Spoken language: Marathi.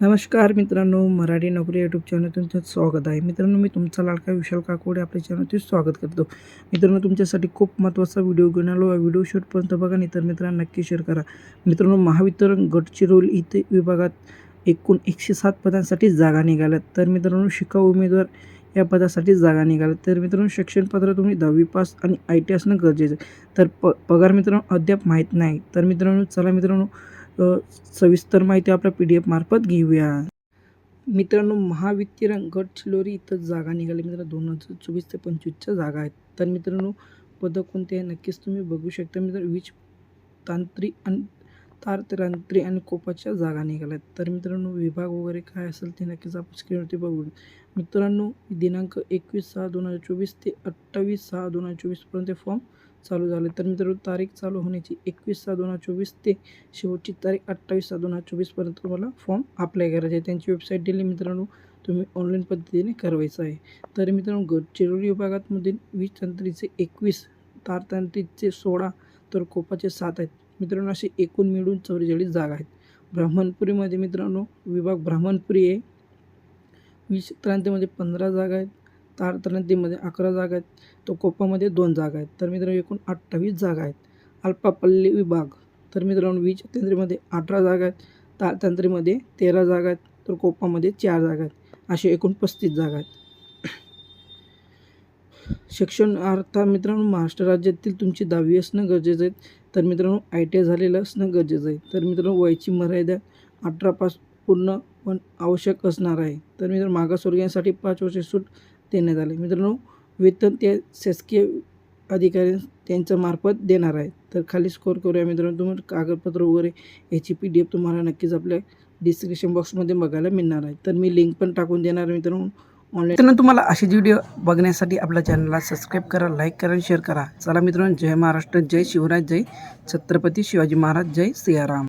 नमस्कार मित्रांनो मराठी नोकरी यूट्यूब चॅनल तुमचं स्वागत आहे. मित्रांनो मी तुमचा लाडका विशाल काकोडे आपल्या चॅनलचे स्वागत करतो. मित्रांनो तुमच्यासाठी खूप महत्त्वाचा व्हिडिओ घेऊन आलो आहे. व्हिडिओ शूटपर्यंत बघा नाही तर मित्रांनो नक्की शेअर करा. मित्रांनो महावितरण गडचिरोली इथे विभागात एकूण एकशे सात पदांसाठी जागा निघाल्यात तर मित्रांनो शिकाऊ उमेदवार या पदासाठी जागा निघाल्यात तर मित्रांनो शिक्षणपत्र तुम्ही दहावी पास आणि आय टी असणं गरजेचं आहे. तर प पगार मित्रांनो अद्याप माहीत नाही. तर मित्रांनो चला मित्रांनो सविस्तर माहिती आपल्या पी डी एफ मार्फत घेऊया. मित्रांनो महावितरण गडचिरोली इथं जागा निघाली. मित्रांनो दोन हजार चोवीस ते पंचवीसच्या जागा आहेत. तर मित्रांनो पदं कोणते आहे? नक्कीच तुम्ही बघू शकता. मित्रांनो वीज तांत्रिक आणि तारतंत्री आणि कोपाच्या जागा निघाल्यात तर मित्रांनो विभाग वगैरे काय असेल ते नक्कीच आपण स्क्रीनवरती बघू मित्रांनो दिनांक एकवीस सहा दोन हजार चोवीस ते अठ्ठावीस सहा दोन हजार चोवीसपर्यंत फॉर्म चालू झाले. तर मित्रांनो तारीख चालू होण्याची एकवीस सहा दोन हजार चोवीस ते शेवटची तारीख अठ्ठावीस सहा दोन हजार चोवीसपर्यंत तुम्हाला फॉर्म अप्लाय करायचा आहे त्यांची वेबसाईट दिली मित्रांनो तुम्ही ऑनलाईन पद्धतीने करायचं आहे. तर मित्रांनो गडचिरोली विभागातमधील वीज तंत्रीचे एकवीस तारतंत्रीचे सोळा तर कोपाचे सात आहेत. मित्रांनो असे एकूण मिळून चौवेचाळीस जागा आहेत. ब्राह्मणपुरीमध्ये मित्रांनो विभाग ब्राह्मणपुरी आहे. वीज क्रांतीमध्ये पंधरा जागा आहेत. तार क्रांतीमध्ये अकरा जागा आहेत. तो कोपामध्ये दोन जागा आहेत. तर मित्रांनो एकूण अठ्ठावीस जागा आहेत. अल्पापल्ली विभाग. तर मित्रांनो वीज तंत्रीमध्ये अठरा जागा आहेत. तारतंत्रीमध्ये तेरा जागा आहेत. तर कोपामध्ये चार जागा आहेत. असे एकूण पस्तीस जागा आहेत. शिक्षण अर्थात मित्रांनो महाराष्ट्र राज्यातील तुमची दहावी असणं गरजेचं आहे. तर मित्रांनो आय टी आय झालेलं असणं गरजेचं आहे. तर मित्रांनो वयाची मर्यादा अठरा पास पूर्ण पण आवश्यक असणार आहे. तर मित्रांनो मागासवर्गीयांसाठी पाच वर्षे सूट देण्यात आले. मित्रांनो वेतन ते शासकीय अधिकारी त्यांच्या मार्फत देणार आहे तर खाली स्कोर करूया मित्रांनो तुम्हाला कागदपत्र वगैरे याची पी डी एफ तुम्हाला नक्कीच आपल्या डिस्क्रिप्शन बॉक्समध्ये बघायला मिळणार आहे. तर मी लिंक पण टाकून देणार आहे मित्रांनो. ऑनलाईन मित्रांनो तुम्हाला असे व्हिडिओ बघण्यासाठी आपल्या चॅनलला सबस्क्राईब करा लाईक करा आणि शेअर करा. चला मित्रांनो जय महाराष्ट्र जय शिवराज जय छत्रपती शिवाजी महाराज जय सियाराम.